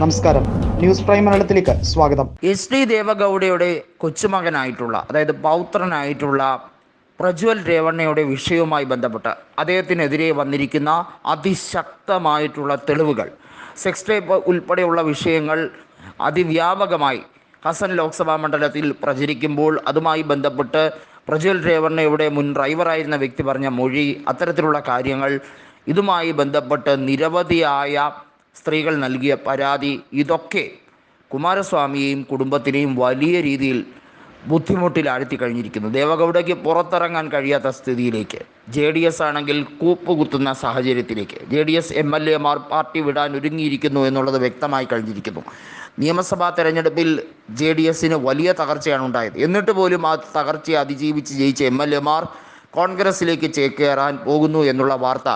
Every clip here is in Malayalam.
നമസ്കാരം. ന്യൂസ് പ്രൈം മലയാളത്തിലേക്ക് സ്വാഗതം. എസ് ഡി ദേവഗൗഡയുടെ കൊച്ചുമകനായിട്ടുള്ള അതായത് പൗത്രനായിട്ടുള്ള പ്രജ്വൽ രേവണ്ണയുടെ വിഷയവുമായി ബന്ധപ്പെട്ട് അദ്ദേഹത്തിനെതിരെ വന്നിരിക്കുന്ന അതിശക്തമായിട്ടുള്ള തെളിവുകൾ സെക്സ് ടേപ്പ് ഉൾപ്പെടെയുള്ള വിഷയങ്ങൾ അതിവ്യാപകമായി ഹസൻ ലോക്സഭാ മണ്ഡലത്തിൽ പ്രചരിക്കുമ്പോൾ അതുമായി ബന്ധപ്പെട്ട് പ്രജ്വൽ രേവണ്ണയുടെ മുൻ ഡ്രൈവറായിരുന്ന വ്യക്തി പറഞ്ഞ മൊഴി അത്തരത്തിലുള്ള കാര്യങ്ങൾ ഇതുമായി ബന്ധപ്പെട്ട് നിരവധിയായ സ്ത്രീകൾ നൽകിയ പരാതി ഇതൊക്കെ കുമാരസ്വാമിയെയും കുടുംബത്തിനെയും വലിയ രീതിയിൽ ബുദ്ധിമുട്ടിലാഴ്ത്തി കഴിഞ്ഞിരിക്കുന്നു. ദേവഗൗഡയ്ക്ക് പുറത്തിറങ്ങാൻ കഴിയാത്ത സ്ഥിതിയിലേക്ക്. ജെ ഡി എസ് ആണെങ്കിൽ കൂപ്പുകുത്തുന്ന സാഹചര്യത്തിലേക്ക്. J D S M L എമാർ പാർട്ടി വിടാൻ ഒരുങ്ങിയിരിക്കുന്നു എന്നുള്ളത് വ്യക്തമായി കഴിഞ്ഞിരിക്കുന്നു. നിയമസഭാ തെരഞ്ഞെടുപ്പിൽ ജെ ഡി എസിന് വലിയ തകർച്ചയാണ് ഉണ്ടായത്. എന്നിട്ട് പോലും ആ തകർച്ചയെ അതിജീവിച്ച് ജയിച്ച എം എൽ എമാർ കോൺഗ്രസിലേക്ക് ചേക്കേറാൻ പോകുന്നു എന്നുള്ള വാർത്ത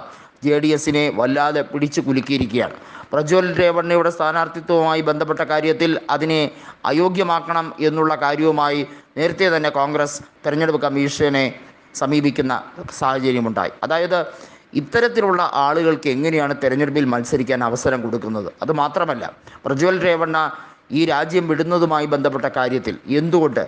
ജെ ഡി എസിനെ വല്ലാതെ പിടിച്ചു കുലുക്കിയിരിക്കുകയാണ്. പ്രജ്വൽ രേവണ്ണയുടെ സ്ഥാനാർത്ഥിത്വവുമായി ബന്ധപ്പെട്ട കാര്യത്തിൽ അതിനെ അയോഗ്യമാക്കണം എന്നുള്ള കാര്യവുമായി നേരത്തെ തന്നെ കോൺഗ്രസ് തെരഞ്ഞെടുപ്പ് കമ്മീഷനെ സമീപിക്കുന്ന സാഹചര്യമുണ്ടായി. അതായത് ഇത്തരത്തിലുള്ള ആളുകൾക്ക് എങ്ങനെയാണ് തെരഞ്ഞെടുപ്പിൽ മത്സരിക്കാൻ അവസരം കൊടുക്കുന്നത്? അത് മാത്രമല്ല പ്രജ്വൽ രേവണ്ണ ഈ രാജ്യം വിടുന്നതുമായി ബന്ധപ്പെട്ട കാര്യത്തിൽ എന്തുകൊണ്ട്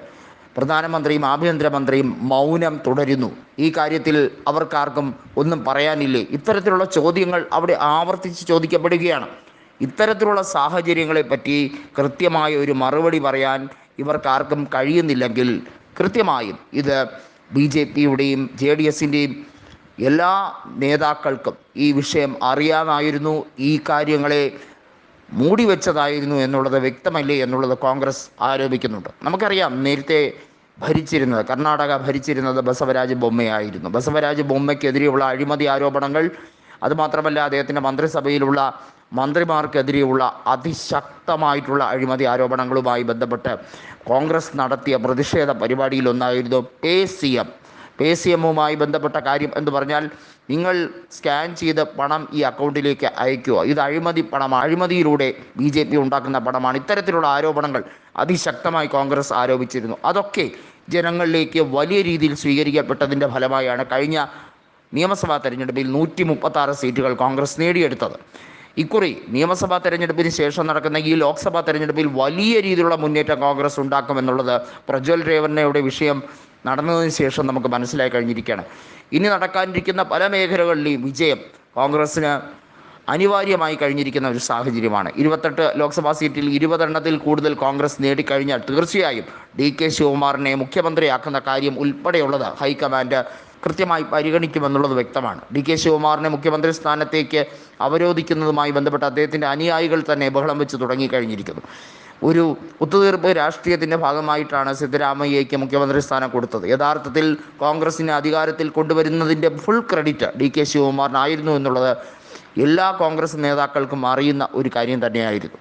പ്രധാനമന്ത്രിയും ആഭ്യന്തരമന്ത്രിയും മൗനം തുടരുന്നു. ഈ കാര്യത്തിൽ അവർക്കാർക്കും ഒന്നും പറയാനില്ലേ? ഇത്തരത്തിലുള്ള ചോദ്യങ്ങൾ അവിടെ ആവർത്തിച്ച് ചോദിക്കപ്പെടുകയാണ്. ഇത്തരത്തിലുള്ള സാഹചര്യങ്ങളെ പറ്റി കൃത്യമായ ഒരു മറുപടി പറയാൻ ഇവർക്കാർക്കും കഴിയുന്നില്ലെങ്കിൽ കൃത്യമായും ഇത് ബി ജെ പിയുടെയും ജെ ഡി എസിന്റെയും എല്ലാ നേതാക്കൾക്കും ഈ വിഷയം അറിയാമായിരുന്നു. ഈ കാര്യങ്ങളെ മൂടി വെച്ചതായിരുന്നു എന്നുള്ളത് വ്യക്തമല്ലേ എന്നുള്ളത് കോൺഗ്രസ് ആരോപിക്കുന്നുണ്ട്. നമുക്കറിയാം നേരത്തെ ഭരിച്ചിരുന്നത് കർണാടക ഭരിച്ചിരുന്നത് ബസവരാജ് ബൊമ്മയായിരുന്നു. ബസവരാജ് ബൊമ്മയ്ക്കെതിരെയുള്ള അഴിമതി ആരോപണങ്ങൾ അതുമാത്രമല്ല അദ്ദേഹത്തിന്റെ മന്ത്രിസഭയിലുള്ള മന്ത്രിമാർക്കെതിരെയുള്ള അതിശക്തമായിട്ടുള്ള അഴിമതി ആരോപണങ്ങളുമായി ബന്ധപ്പെട്ട് കോൺഗ്രസ് നടത്തിയ പ്രതിഷേധ പരിപാടിയിലൊന്നായിരുന്നു pay C M. Pay C എമ്മുമായി ബന്ധപ്പെട്ട കാര്യം എന്ന് പറഞ്ഞാൽ നിങ്ങൾ സ്കാൻ ചെയ്ത് പണം ഈ അക്കൗണ്ടിലേക്ക് അയക്കുക ഇത് അഴിമതി പണമാണ് അഴിമതിയിലൂടെ ബി ജെ പി ഉണ്ടാക്കുന്ന പണമാണ്. ഇത്തരത്തിലുള്ള ആരോപണങ്ങൾ അതിശക്തമായി കോൺഗ്രസ് ആരോപിച്ചിരുന്നു. അതൊക്കെ ജനങ്ങളിലേക്ക് വലിയ രീതിയിൽ സ്വീകരിക്കപ്പെട്ടതിന്റെ ഫലമായാണ് കഴിഞ്ഞ നിയമസഭാ തെരഞ്ഞെടുപ്പിൽ നൂറ്റി മുപ്പത്താറ് സീറ്റുകൾ കോൺഗ്രസ് നേടിയെടുത്തത്. ഇക്കുറി നിയമസഭാ തെരഞ്ഞെടുപ്പിന് ശേഷം നടക്കുന്ന ഈ ലോക്സഭാ തെരഞ്ഞെടുപ്പിൽ വലിയ രീതിയിലുള്ള മുന്നേറ്റം കോൺഗ്രസ് ഉണ്ടാക്കുമെന്നുള്ളത് പ്രജ്വൽ രേവണ്ണയുടെ വിഷയം നടന്നതിന് ശേഷം നമുക്ക് മനസ്സിലായി കഴിഞ്ഞിരിക്കുകയാണ്. ഇനി നടക്കാനിരിക്കുന്ന പല മേഖലകളിലെയും വിജയം കോൺഗ്രസ്സിന് അനിവാര്യമായി കഴിഞ്ഞിരിക്കുന്ന ഒരു സാഹചര്യമാണ്. ഇരുപത്തെട്ട് ലോക്സഭാ സീറ്റിൽ ഇരുപതെണ്ണത്തിൽ കൂടുതൽ കോൺഗ്രസ് നേടിക്കഴിഞ്ഞാൽ തീർച്ചയായും ഡി കെ ശിവകുമാറിനെ മുഖ്യമന്ത്രിയാക്കുന്ന കാര്യം ഉൾപ്പെടെയുള്ളത് ഹൈക്കമാൻഡ് കൃത്യമായി പരിഗണിക്കുമെന്നുള്ളത് വ്യക്തമാണ്. ഡി കെ ശിവകുമാറിനെ മുഖ്യമന്ത്രി സ്ഥാനത്തേക്ക് അവരോധിക്കുന്നതുമായി ബന്ധപ്പെട്ട് അദ്ദേഹത്തിന്റെ അനുയായികൾ തന്നെ ബഹളം വെച്ച് തുടങ്ങിക്കഴിഞ്ഞിരിക്കുന്നു. ഒരു ഒത്തുതീർപ്പ് രാഷ്ട്രീയത്തിന്റെ ഭാഗമായിട്ടാണ് സിദ്ധരാമയ്യയ്ക്ക് മുഖ്യമന്ത്രി സ്ഥാനം കൊടുത്തത്. യഥാർത്ഥത്തിൽ കോൺഗ്രസിനെ അധികാരത്തിൽ കൊണ്ടുവരുന്നതിന്റെ ഫുൾ ക്രെഡിറ്റ് ഡി കെ ശിവകുമാറിനായിരുന്നു എന്നുള്ളത് എല്ലാ കോൺഗ്രസ് നേതാക്കൾക്കും അറിയുന്ന ഒരു കാര്യം തന്നെയായിരുന്നു.